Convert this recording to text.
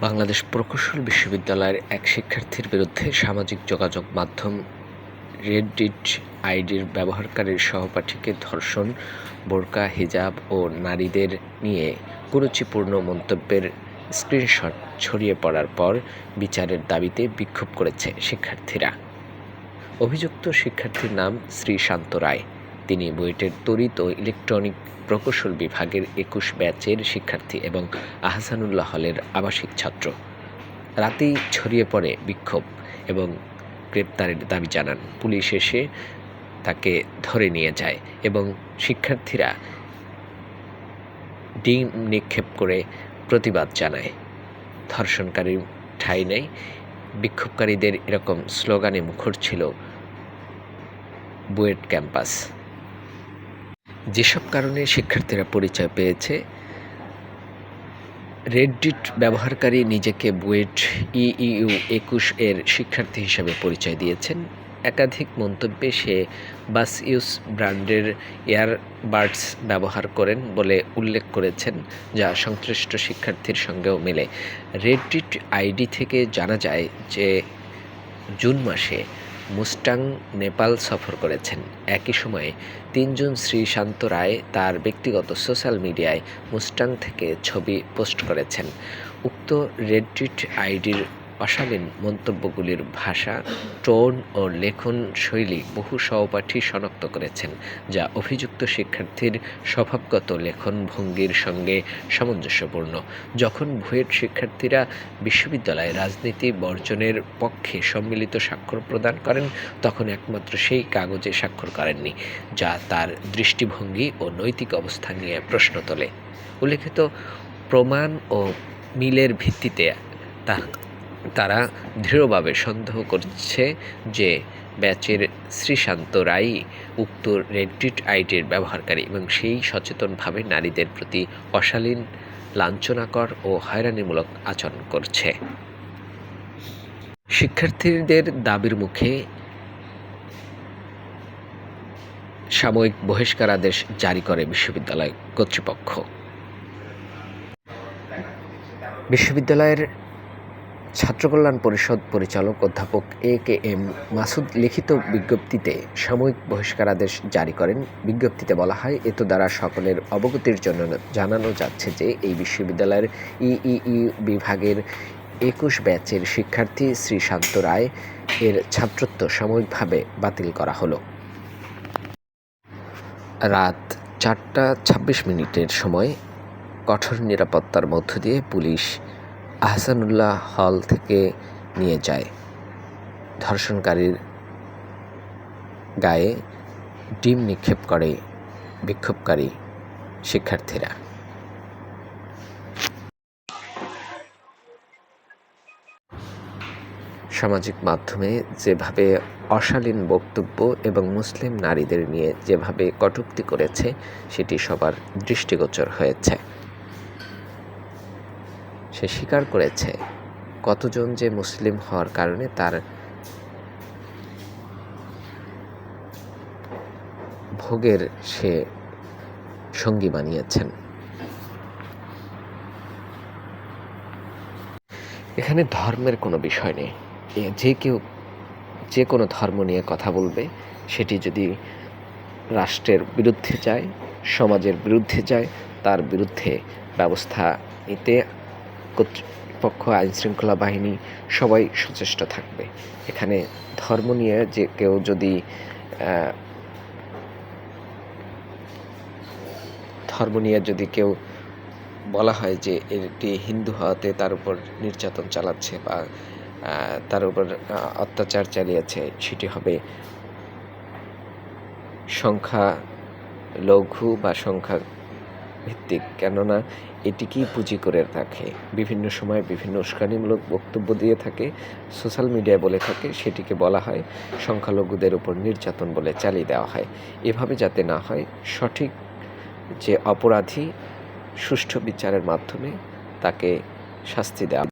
বাংলাদেশ প্রকৌশল বিশ্ববিদ্যালয়ের এক শিক্ষার্থীর বিরুদ্ধে সামাজিক যোগাযোগ মাধ্যম রেডডিট আইডির ব্যবহারকারীর সহপাঠীকে ধর্ষণ, বোরকা, হিজাব ও নারীদের নিয়ে কুরুচিপূর্ণ মন্তব্যের স্ক্রিনশট ছড়িয়ে পড়ার পর বিচারের দাবিতে বিক্ষোভ করেছে শিক্ষার্থীরা। অভিযুক্ত শিক্ষার্থীর নাম শ্রী শান্ত রায়। তিনি বুয়েটের তড়িৎ ও ইলেকট্রনিক প্রকৌশল বিভাগের একুশ ব্যাচের শিক্ষার্থী এবং আহসানুল্লাহ হলের আবাসিক ছাত্র। রাতেই ছড়িয়ে পড়ে বিক্ষোভ এবং গ্রেপ্তারের দাবি জানান। পুলিশ এসে তাকে ধরে নিয়ে যায় এবং শিক্ষার্থীরা ডিম নিক্ষেপ করে প্রতিবাদ জানায়। ধর্ষণকারী ঠাঁই নেয় বিক্ষোভকারীদের এরকম স্লোগানে মুখর ছিল বুয়েট ক্যাম্পাস। যেসব কারণে শিক্ষার্থীরা পরিচয় পেয়েছে রেডডিট ব্যবহারকারী নিজেকে বুয়েট ইইউ একুশ এর শিক্ষার্থী হিসাবে পরিচয় দিয়েছেন। একাধিক মন্তব্যে সে বাস ইউস ব্র্যান্ডের ইয়ারবাডস ব্যবহার করেন বলে উল্লেখ করেছেন, যা সংশ্লিষ্ট শিক্ষার্থীর সঙ্গেও মেলে। রেডডিট আইডি থেকে জানা যায় যে, জুন মাসে মুস্টাং নেপাল সফর করেছেন। একই সময়ে তিনজন শ্রী শান্ত রায় তার ব্যক্তিগত সোশ্যাল মিডিয়ায় মুস্টাং থেকে ছবি পোস্ট করেছেন। উক্ত রেডডিট আইডির অশালীন মন্তব্যগুলির ভাষা, টোন ও লেখন শৈলী বহু সহপাঠী শনাক্ত করেছেন, যা অভিযুক্ত শিক্ষার্থীর স্বভাবগত লেখন ভঙ্গির সঙ্গে সামঞ্জস্যপূর্ণ। যখন ভুয়েট শিক্ষার্থীরা বিশ্ববিদ্যালয়ে রাজনীতি বর্জনের পক্ষে সম্মিলিত স্বাক্ষর প্রদান করেন, তখন একমাত্র সেই কাগজে স্বাক্ষর করেননি, যা তার দৃষ্টিভঙ্গি ও নৈতিক অবস্থা নিয়ে প্রশ্ন তোলে। উল্লেখিত প্রমাণ ও মিলের ভিত্তিতে তার তারা দৃঢ়ভাবে সন্দেহ করছে যে ব্যাচের শ্রীশান্ত রায় উক্ত রেডডিট আইডির ব্যবহারকারী এবং সেই সচেতনভাবে নারীদের প্রতি অশালীন, লাঞ্ছনাকর ও হয়রানিমূলক আচরণ করছে। শিক্ষার্থীদের দাবির মুখে সাময়িক বহিষ্কার আদেশ জারি করে বিশ্ববিদ্যালয় কর্তৃপক্ষ। বিশ্ববিদ্যালয়ের ছাত্রকল্যাণ পরিষদ পরিচালক অধ্যাপক এ কে এম মাসুদ লিখিত বিজ্ঞপ্তিতে সাময়িক বহিষ্কারাদেশ জারি করেন। বিজ্ঞপ্তিতে বলা হয় এত দ্বারা সকলের অবগতির জন্য জানানো যাচ্ছে যে এই বিশ্ববিদ্যালয়ের ইইই বিভাগের একুশ ব্যাচের শিক্ষার্থী শ্রী শান্ত রায় এর ছাত্রত্ব সাময়িকভাবে বাতিল করা হলো। রাত চারটা ছাব্বিশ মিনিটের সময় কঠোর নিরাপত্তার মধ্য দিয়ে পুলিশ আহসানুল্লাহ হল থেকে নিয়ে যায়। ধর্ষণকারীর গায়ে ডিম নিক্ষেপ করে বিক্ষোভকারী শিক্ষার্থীরা। সামাজিক মাধ্যমে যেভাবে অশালীন বক্তব্য এবং মুসলিম নারীদের নিয়ে যেভাবে কটুক্তি করেছে, সেটি সবার দৃষ্টিগোচর হয়েছে। সে স্বীকার করেছে। কতজন যে মুসলিম হওয়ার কারণে তার ভোগের সে সঙ্গী বানিয়েছেন। এখানে ধর্মের কোনো বিষয় নেই। যে কেউ যে কোনো ধর্ম নিয়ে কথা বলবে, সেটি যদি রাষ্ট্রের বিরুদ্ধে যায়, সমাজের বিরুদ্ধে যায়, তার বিরুদ্ধে ব্যবস্থা নিতে কর্তৃপক্ষ আইন শৃঙ্খলা বাহিনী সবাই সচেষ্ট থাকবে। এখানে ধর্ম নিয়ে যে কেউ যদি ধর্ম নিয়ে যদি কেউ বলা হয় যে এটি হিন্দু হওয়াতে তার উপর নির্যাতন চালাচ্ছে বা তার উপর অত্যাচার চালিয়েছে, সেটি হবে সংখ্যা লঘু বা সংখ্যা ভিত্তিক। কেননা এটিকেই পুঁজি করে রাখে। বিভিন্ন সময় বিভিন্ন উস্কানিমূলক বক্তব্য দিয়ে থাকে, সোশ্যাল মিডিয়ায় বলে থাকে, সেটিকে বলা হয় সংখ্যালঘুদের উপর নির্যাতন বলে চালিয়ে দেওয়া হয়। এভাবে যাতে না হয়, সঠিক যে অপরাধী সুষ্ঠু বিচারের মাধ্যমে তাকে শাস্তি দেওয়া